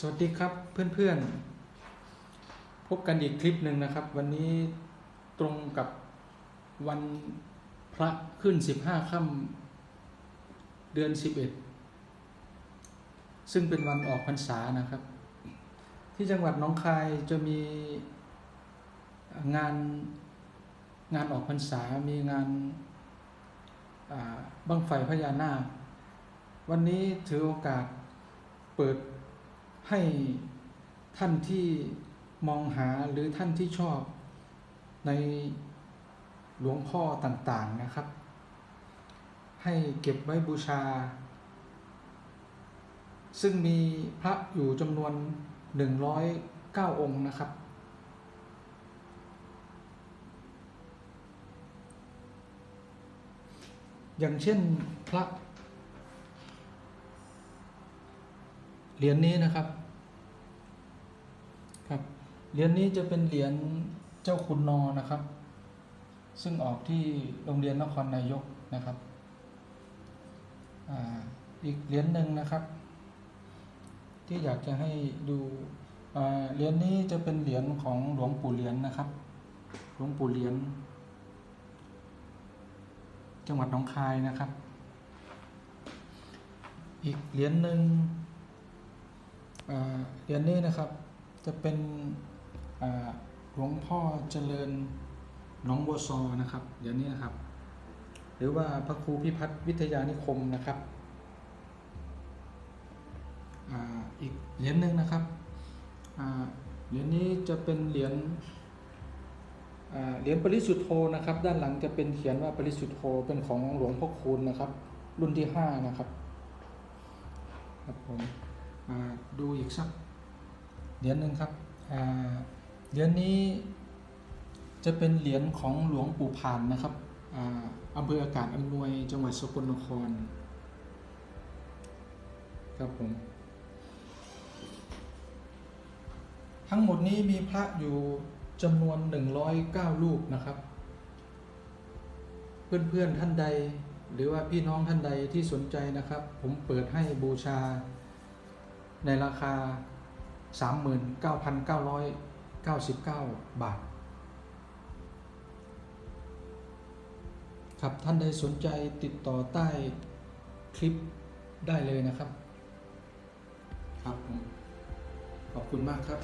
สวัสดีครับเพื่อนๆ พบกันอีกคลิปหนึ่งนะครับ วันนี้ตรงกับวันพระขึ้น 15ค่ำเดือน 11 ซึ่งเป็นวันออกพรรษานะครับ ที่จังหวัดหน้องคายจะมีงานงานออกพรรษา มีงานบังไฟพญานาค วันนี้ถือโอกาสเปิด ให้ท่านที่มองหาหรือท่านที่ชอบในหลวงพ่อต่างๆนะครับ ให้เก็บไว้บูชา ซึ่งมีพระอยู่จำนวน 109 องค์นะครับ อย่างเช่นพระเหรียญนี้นะครับ ครับเหรียญนี้จะเป็นเหรียญเจ้าคุณนอนะครับ ซึ่งออกที่โรงเรียนนครนายกนะครับออีกเหรียญหนึ่งนะครับ ที่อยากจะให้ดูเหรียญนี้จะเป็นเหรียญของหลวงปู่เหรียญนะครับ หลวงปู่เหรียญจังหวัดหนองคายนะครับ อีกเหรียญหนึ่งเหรียญนี้นะครับ จะเป็นหลวงพ่อเจริญน้องบัวซอนะครับเหรียญนี้นะครับ หรือว่าพระครูพิพัฒน์วิทยานิคมนะครับออีกเหรียญหนึ่งนะครับเหรียญนี้จะเป็นเหรียญเหรียญปริสุทธโธนะครับ ด้านหลังจะเป็นเขียนว่าปริสุทธโธเป็นของหลวงพ่อคูณนะครับ รุ่นที่ห้านะครับครับผมดูอีกสัก เหรียญหนึ่งครับเหรียญนี้จะเป็นเหรียญของหลวงปู่ผานนะครับอ่าอำเภออากาศอำนวยจังหวัดสกลนครครับผมทั้งหมดนี้มีพระอยู่จำนวน 109 รูปนะครับ เพื่อนๆท่านใด หรือว่าพี่น้องท่านใดที่สนใจนะครับ ผมเปิดให้บูชาในราคา 39,999 บาท ครับท่านใดสนใจติดต่อใต้คลิปได้เลยนะครับ ครับผมขอบคุณมากครับ